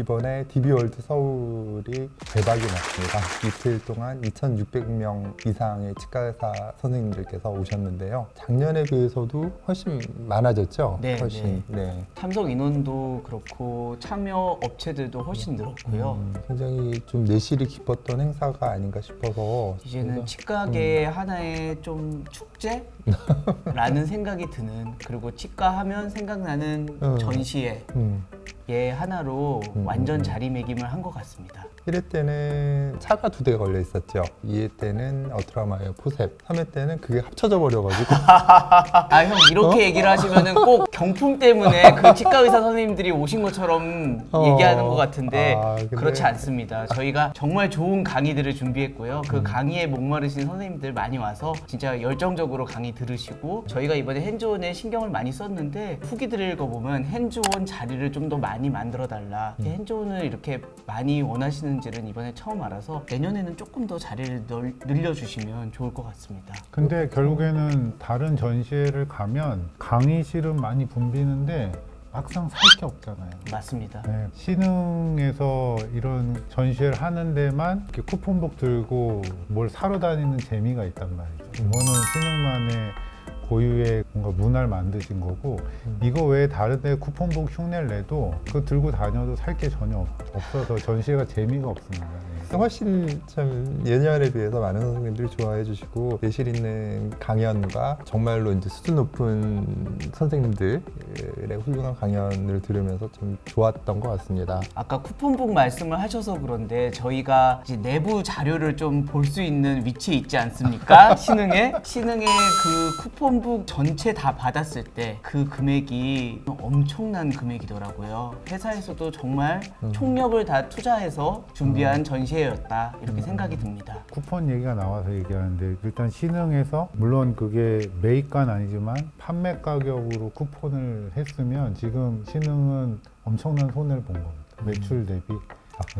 이번에 DB월드 서울이 대박이 났습니다. 이틀 동안 2,600명 이상의 치과의사 선생님들께서 오셨는데요. 작년에 비해서도 훨씬 많아졌죠? 네, 훨씬. 네. 참석 인원도 그렇고 참여 업체들도 훨씬 늘었고요. 음, 굉장히 좀 내실이 깊었던 행사가 아닌가 싶어서 이제는 치과계 음. 하나의 좀 축제라는 생각이 드는 그리고 치과 하면 생각나는 음. 전시회 음, 의 하나로 음, 완전 음. 자리매김을 한 것 같습니다. 1회 때는 차가 두 대 걸려 있었죠. 2회 때는 어트라마이어 포셉, 3회 때는 그게 합쳐져 버려가지고 아 형 이렇게 어? 얘기를 하시면은 꼭 경품 때문에 그 치과 의사 선생님들이 오신 것처럼 어. 얘기하는 것 같은데 아, 근데- 그렇지 않습니다. 저희가 정말 좋은 강의들을 준비했고요. 음. 그 강의에 목마르신 선생님들 많이 와서 진짜 열정적으로 강의 들으시고 저희가 이번에 핸즈온에 신경을 많이 썼는데 후기들 읽어보면 핸즈온 자리를 좀 더 많이 만들어 달라. 음. 핸즈온을 이렇게 많이 원하시는 지는 이번에 처음 알아서 내년에는 조금 더 자리를 널- 늘려주시면 좋을 것 같습니다. 근데 결국에는 다른 전시회를 가면 강의실은 많이 붐비는데 막상 살 게 없잖아요. 맞습니다. 네, 신흥에서 이런 전시회를 하는 데만 이렇게 쿠폰북 들고 뭘 사러 다니는 재미가 있단 말이죠. 이거는 신흥만의 고유의 뭔가 문화를 만드신 거고 음. 이거 외에 다른 데 쿠폰북 흉내를 내도 그거 들고 다녀도 살 게 전혀 없- 없어서 전시회가 재미가 없습니다. 네. 훨씬 참 예년에 비해서 많은 선생님들이 좋아해 주시고 내실 있는 강연과 정말로 이제 수준 높은 선생님들 의 훌륭한 강연을 들으면서 좀 좋았던 것 같습니다. 아까 쿠폰북 말씀을 하셔서 그런데 저희가 이제 내부 자료를 좀 볼 수 있는 위치에 있지 않습니까? 신흥에 신흥에 그 쿠폰북 전체 다 받았을 때 그 금액이 엄청난 금액이더라고요. 회사에서도 정말 음. 총력을 다 투자해서 준비한 전시회였다 이렇게 생각이 듭니다. 쿠폰 얘기가 나와서 얘기하는데 일단 신흥에서 물론 그게 매입가는 아니지만 판매 가격으로 쿠폰을 했으면 지금 신흥은 엄청난 손해를 본 겁니다. 매출 대비.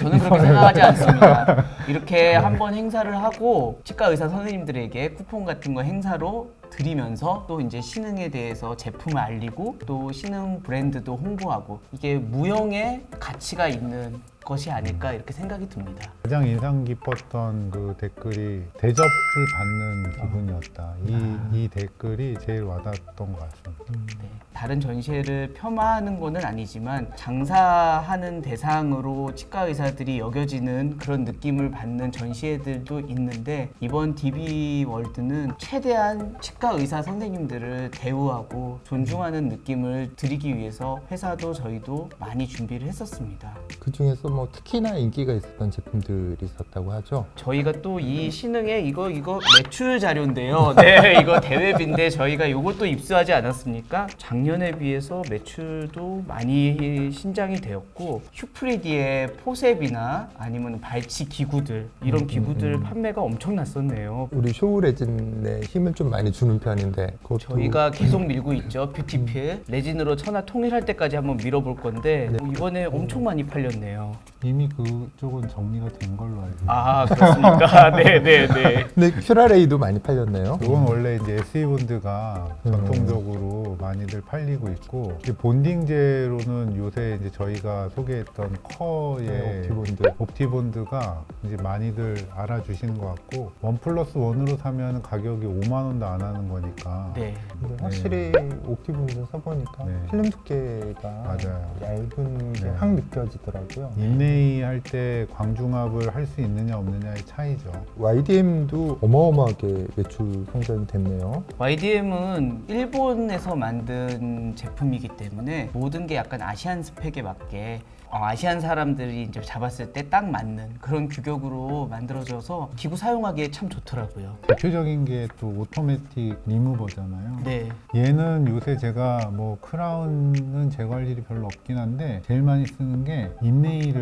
저는 그렇게 생각하지 않습니다. 이렇게 한번 행사를 하고 치과 의사 선생님들에게 쿠폰 같은 거 행사로 드리면서 또 이제 신흥에 대해서 제품을 알리고 또 신흥 브랜드도 홍보하고 이게 무형의 가치가 있는 것이 아닐까 이렇게 생각이 듭니다. 가장 인상 깊었던 그 댓글이 대접을 받는 기분이었다. 이, 이 댓글이 제일 와닿았던 것 같습니다. 네, 다른 전시회를 폄하하는 것은 아니지만 장사하는 대상으로 치과 의사들이 여겨지는 그런 느낌을 받는 전시회들도 있는데 이번 DB 월드는 최대한 치과 의사 선생님들을 대우하고 존중하는 느낌을 드리기 위해서 회사도 저희도 많이 준비를 했었습니다. 그 중에서 뭐 특히나 인기가 있었던 제품들이 있었다고 하죠. 저희가 또 이 신흥에 이거 이거 매출 자료인데요. 네, 이거 대회비인데 저희가 이것도 입수하지 않았습니까? 작년에 비해서 매출도 많이 신장이 되었고 휴프리디의 포셉이나 아니면 발치 기구들 이런 기구들 판매가 엄청났었네요. 우리 쇼우레진에 힘을 좀 많이 주는 편인데 그것도 저희가 계속 밀고 있죠. 뷰티필 레진으로 천하 통일할 때까지 한번 밀어볼 건데 네. 이번에 엄청 많이 팔렸네요. 이미 그쪽은 정리가 된 걸로 알고 있습니다. 아 그렇습니까? 네, 네, 네. 근데 큐라레이도 많이 팔렸네요. 이건 원래 이제 SE 본드가 음. 전통적으로 많이들 팔리고 있고 이제 본딩제로는 요새 이제 저희가 소개했던 커의 네, 옵티본드. 옵티본드가 이제 많이들 알아주시는 것 같고 원 플러스 원으로 사면 가격이 5만 원도 안 하는 거니까 네. 근데 확실히 옵티본드 써보니까 네. 필름 두께가 맞아요. 얇은 게 네. 확 느껴지더라고요. 인레이 할 때 광중압을 할 수 있느냐 없느냐의 차이죠. YDM도 어마어마하게 매출 성장이 됐네요. YDM은 일본에서 만든 제품이기 때문에 모든 게 약간 아시안 스펙에 맞게 어, 아시안 사람들이 이제 잡았을 때 딱 맞는 그런 규격으로 만들어져서 기구 사용하기에 참 좋더라고요. 대표적인 게 또 오토매틱 리무버잖아요. 네. 얘는 요새 제가 뭐 크라운은 제거할 일이 별로 없긴 한데 제일 많이 쓰는 게 인레이를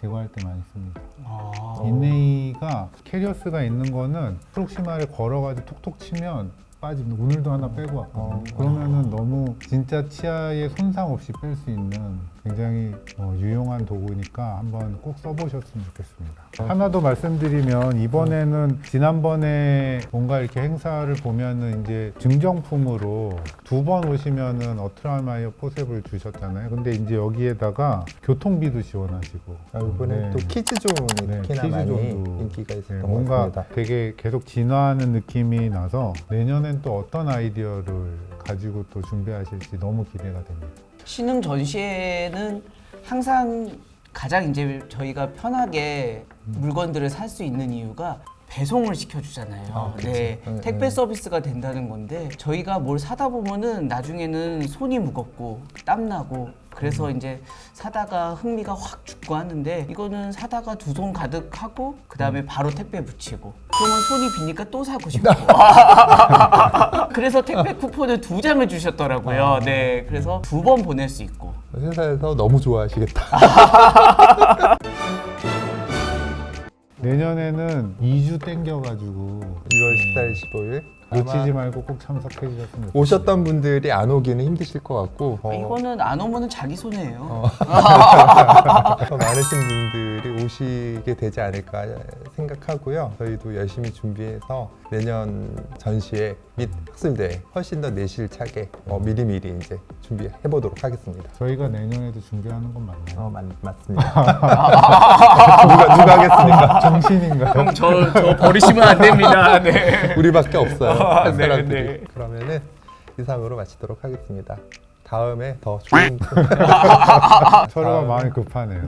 제거할 때 많이 씁니다. 아, 인레이가 캐리어스가 있는 거는 프록시마를 걸어가지고 톡톡 치면 빠집니다. 오늘도 하나 빼고 왔거든요. 어. 그러면은 너무 진짜 치아에 손상 없이 뺄 수 있는 굉장히 어, 유용한 도구니까 한번 꼭 써보셨으면 좋겠습니다. 하나 더 말씀드리면 이번에는 지난번에 뭔가 이렇게 행사를 보면은 이제 증정품으로 두 번 오시면은 어트라마이어 포셉을 주셨잖아요. 근데 이제 여기에다가 교통비도 지원하시고 아, 이번에 네. 또 키즈존이 네, 특히나 많이 키즈존도 인기가 있었던 네, 것 뭔가 같습니다. 되게 계속 진화하는 느낌이 나서 내년엔 또 어떤 아이디어를 가지고 또 준비하실지 너무 기대가 됩니다. 신흥 전시회는 항상 가장 이제 저희가 편하게 물건들을 살 수 있는 이유가 배송을 시켜주잖아요. 아, 그치. 네, 네, 택배 네. 서비스가 된다는 건데 저희가 뭘 사다 보면은 나중에는 손이 무겁고 땀 나고 그래서 음. 이제 사다가 흥미가 확 죽고 하는데 이거는 사다가 두 손 가득 하고 그 다음에 음. 바로 택배 붙이고 그러면 손이 비니까 또 사고 싶고 그래서 택배 쿠폰을 두 장을 주셨더라고요. 아. 네, 그래서 두 번 보낼 수 있고 회사에서 너무 좋아하시겠다. 내년에는 2주 땡겨가지고 6월 14일, 15일 놓치지 말고 꼭 참석해 주셨으면 좋겠습니다. 오셨던 분들이 안 오기는 힘드실 것 같고 어, 이거는 안 오면은 자기 손해예요. 더 많으신 분들이 오시게 되지 않을까 생각하고요. 저희도 열심히 준비해서 내년 전시회 및 학술대회 훨씬 더 내실차게 어, 미리미리 이제 준비해 보도록 하겠습니다. 저희가 내년에도 준비하는 건 맞나요? 어, 맞, 맞습니다. 누가 누가 하겠습니까? 정신인가요? 저, 저 버리시면 안 됩니다. 네. 우리밖에 없어요. 네, 사람들이. 네. 그러면은 이상으로 마치도록 하겠습니다. 다음에 더 좋은 서로가 아, 마음이 급하네요.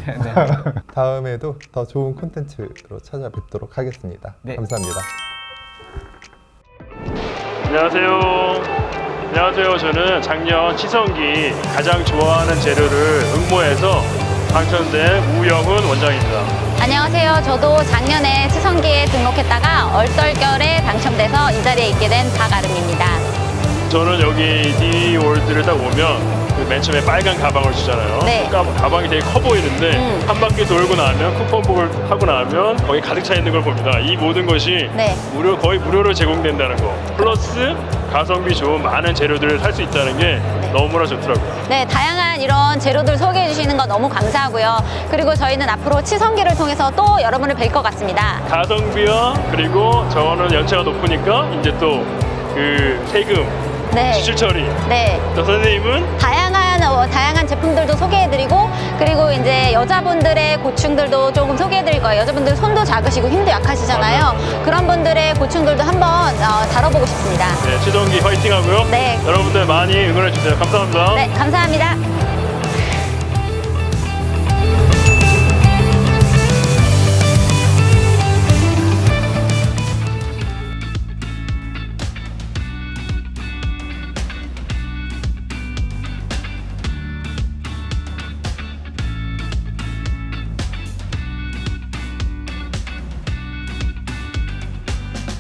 다음에도 더 좋은 콘텐츠로 찾아뵙도록 하겠습니다. 네. 감사합니다. 안녕하세요. 안녕하세요. 저는 작년 치성기 가장 좋아하는 재료를 응모해서 당첨된 우영훈 원장입니다. 안녕하세요. 저도 작년에 치성기에 등록했다가 얼떨결에 당첨돼서 이 자리에 있게 된 박아름입니다. 저는 여기 디월드를 딱 오면 그 맨 처음에 빨간 가방을 주잖아요. 네. 가, 가방이 되게 커 보이는데 음. 한 바퀴 돌고 나면 쿠폰북을 하고 나면 거기 가득 차 있는 걸 봅니다. 이 모든 것이 네. 무료 거의 무료로 제공된다는 거. 플러스 가성비 좋은 많은 재료들을 살 수 있다는 게 너무나 좋더라고요. 네, 다양한 이런 재료들 소개해 주시는 거 너무 감사하고요. 그리고 저희는 앞으로 치성기를 통해서 또 여러분을 뵐 것 같습니다. 가성비와 그리고 저는 연차가 높으니까 이제 또 그 세금 네. 지출 처리. 네. 또 선생님은 다양한 어, 다양한 제품들도 소개해드리고 그리고 이제 여자분들의 고충들도 조금 해드릴 거예요. 여자분들 손도 작으시고 힘도 약하시잖아요. 그런 분들의 고충들도 한번 어, 다뤄보고 싶습니다. 네, 최동기 화이팅 하고요. 네. 여러분들 많이 응원해 주세요. 감사합니다. 네, 감사합니다.